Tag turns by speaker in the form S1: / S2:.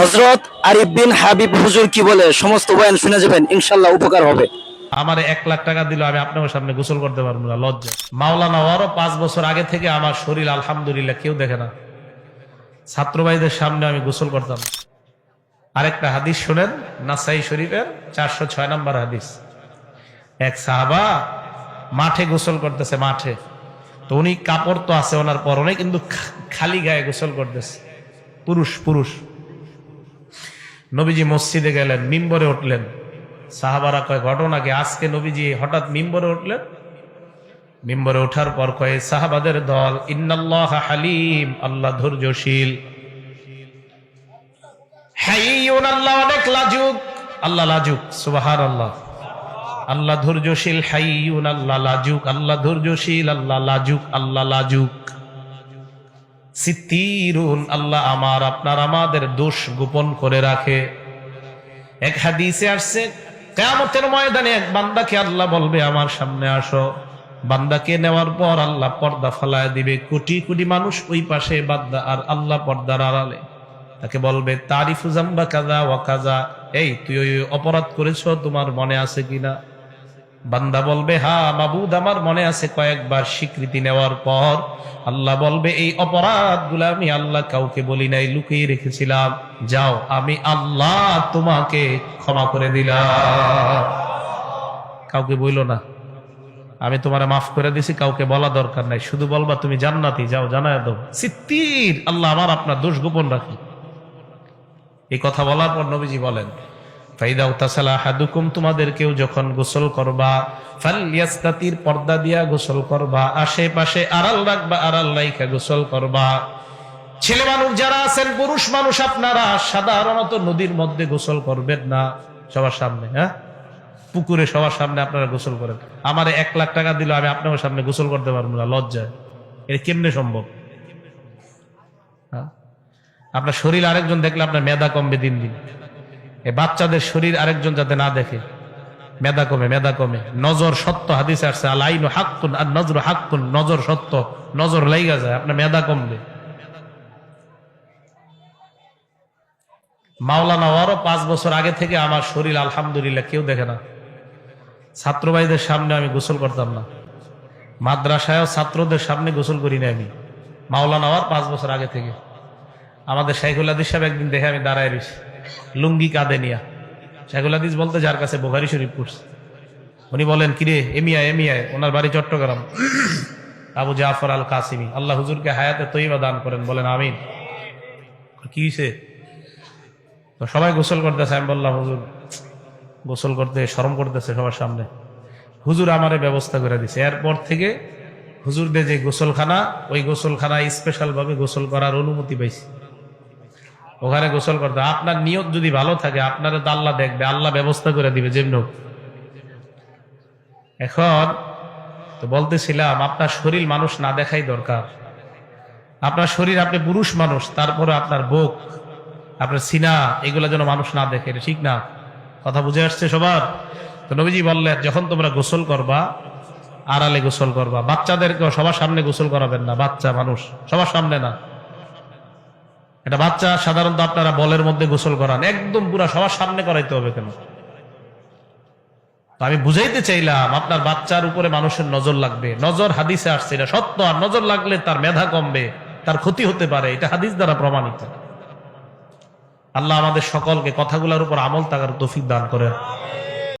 S1: হজরত আরিফ বিন হাবিব হুজুর কি বলে? সমস্ত বয়ান শুনে যাবেন ইনশাল্লাহ উপকার হবে।
S2: আমার এক লাখ টাকা দিল, আমি আপনার সামনে গোসল করতে পারব না, লজ্জা। মাওলানা ওয়ারও পাঁচ বছর আগে থেকে আমার শরীর আলহামদুলিল্লাহ কেউ দেখে না। ছাত্র ভাইদের সামনে আমি গোসল করতাম। আরেকটা হাদিস শোনেন, নাসাই শরীফের চারশো ছয় নম্বর হাদিস। এক সাহাবা মাঠে গোসল করতেছে, মাঠে। তো উনি কাপড় তো আছে ওনার পরনে, কিন্তু খালি গায়ে গোসল করতেছে। পুরুষ পুরুষ। নবীজি মসজিদে গেলেন, মিম্বরে উঠলেন। সাহাবারা কয়, ঘটনা কি? আজকে নবীজি হঠাৎ মিম্বরে উঠলেন? মিম্বরে ওঠার পর কয়ে, সাহাবাদের দল, ইন্নাল্লাহ হালিম, আল্লাহ ধৈর্যশীল। আল্লাহ অনেক লাজুক। আল্লাহ লাজুক আল্লাহ আল্লাহ ধৈর্যশীল। হাইয়ুন আল্লাহ লাজুক। আল্লাহ ধৈর্যশীল। আল্লাহ লাজুক। আল্লাহ লাজুক। আল্লাহ আমার, আপনার আমাদের দোষ গোপন করে রাখে। এক হাদিসে আসছে, কেয়ামতের ময়দানে এক বান্দাকে আল্লাহ বলবে, আমার সামনে আসো। বান্দাকে নেওয়ার পর আল্লাহ পর্দা ফালায় দিবে। কোটি কোটি মানুষ ওই পাশে বান্দা আর আল্লাহ পর্দার আড়ালে। তাকে বলবে, তারিফু জাম্বা কাজা ওয়া কাজা। এই, তুই ওই অপরাধ করেছ, তোমার মনে আছে কিনা? বান্দা বলবে, হা, মাবুদ, আমার মনে আছে কয়েকবার স্বীকৃতি নেওয়ার পর আল্লাহ বলবে, এই অপরাধ আমি আল্লাহ কাউকে বলি নাই, লুকিয়ে রেখেছিলাম। যাও, আমি আল্লাহ তোমাকে ক্ষমা করে দিলাম। কাউকে বইলো না। আমি তোমার মাফ করে দিছি, কাউকে বলা দরকার নাই। শুধু বলবা, তুমি জান্নাতি, যাও, জানায় দাও। সিত্তির আল্লাহ আমার আপনার দোষ গোপন রাখি। এই কথা বলার পর নবীজি বলেন যখন গোসল করবা ফালিয়াস্তাতির পর্দা দিয়া গোসল করবা, আশেপাশে আড়াল রাখবা, আড়াল গোসল করবা। ছেলে মানুষ যারা আছেন, পুরুষ মানুষ আপনারা সাধারণত নদীর মধ্যে গোসল করবেন না, সবার সামনে হ্যাঁ? পুকুরে সবার সামনে আপনারা গোসল করেন। আমার এক লাখ টাকা দিল, আমি আপনার সামনে গোসল করতে পারব না, লজ্জায়। এটা কেমনে সম্ভব? হ্যাঁ? আপনার শরীর আরেকজন দেখলে আপনার মেধা কমবে দিন দিন। এই বাচ্চাদের শরীর আরেকজন যাতে না দেখে। মেদা কমে মেদা কমে। নজর সত্য, হাদিসে আসছে আল আইন হাক্কুন আর নজর হাক্কুন, নজর সত্য, নজর লাইগা যায়, আপনার মেদা কমবে। মাওলানা ওয়ারও পাঁচ বছর আগে থেকে আমার শরীর আলহামদুলিল্লাহ কেউ দেখে না। ছাত্র ভাইদের সামনে আমি গোসল করতাম না। মাদ্রাসায়ও ছাত্রদের সামনে গোসল করি না আমি। মাওলানা ওয়ার পাঁচ বছর আগে থেকে। আমাদের শাইখুল হাদিস সাহেব একদিন দেখে আমি দাঁড়ায় রয়েছি লুঙ্গি কাঁদে নিয়া। শাইখুল হাদিস বলতে যার কাছে বোখারি শরীফ পড়ছে। উনি বলেন, কিরে এমিয়া এমিয়ায় ওনার বাড়ি চট্টগ্রাম। আবু জাফর আল কাসিমি আল্লাহ হুজুরকে হায়াতে তৈবা দান করেন, বলেন, আমিন। কি হয়েছে সবাই গোসল করতেছে, আমি বললাম, হুজুর, গোসল করতে, শরম করতেছে সবার সামনে। হুজুর আমারে ব্যবস্থা করে দিছে। এরপর থেকে হুজুরদের যে গোসলখানা, ওই গোসলখানায় স্পেশাল ভাবে গোসল করার অনুমতি পাইছি। ওখানে গোসল করতে আপনার নিয়ত যদি ভালো থাকে, আপনারা তো আল্লাহ দেখবে, আল্লাহ ব্যবস্থা করে দিবে, যেমন এখন তো বলতেছিলাম, আপনার শরীর মানুষ না দেখাই দরকার। আপনার শরীর, আপনি পুরুষ মানুষ, তারপরে আপনার বুক, আপনার সিনা, এগুলো যেন মানুষ না দেখে ঠিক না? কথা বুঝে আসছে সবার? তো নবীজি বললেন, যখন তোমরা গোসল করবা, আড়ালে গোসল করবা বাচ্চাদেরকে সবার সামনে গোসল করাবেন না, বাচ্চা, মানুষ, সবার সামনে না। এটা বাচ্চা সাধারণত আপনারা বলের মধ্যে গোসল করান। একদম পুরা সবার সামনে করাইতে হবে কেন? আমি বুঝাইতে চাইলাম, আপনার বাচ্চার উপরে মানুষের নজর লাগবে। নজর হাদিসে আসছে, এটা সত্য। আর নজর লাগলে তার মেধা কমবে, তার ক্ষতি হতে পারে। এটা হাদিস দ্বারা প্রমাণিত। আল্লাহ আমাদের সকলকে কথাগুলোর উপর আমল তাকার তৌফিক দান করেন।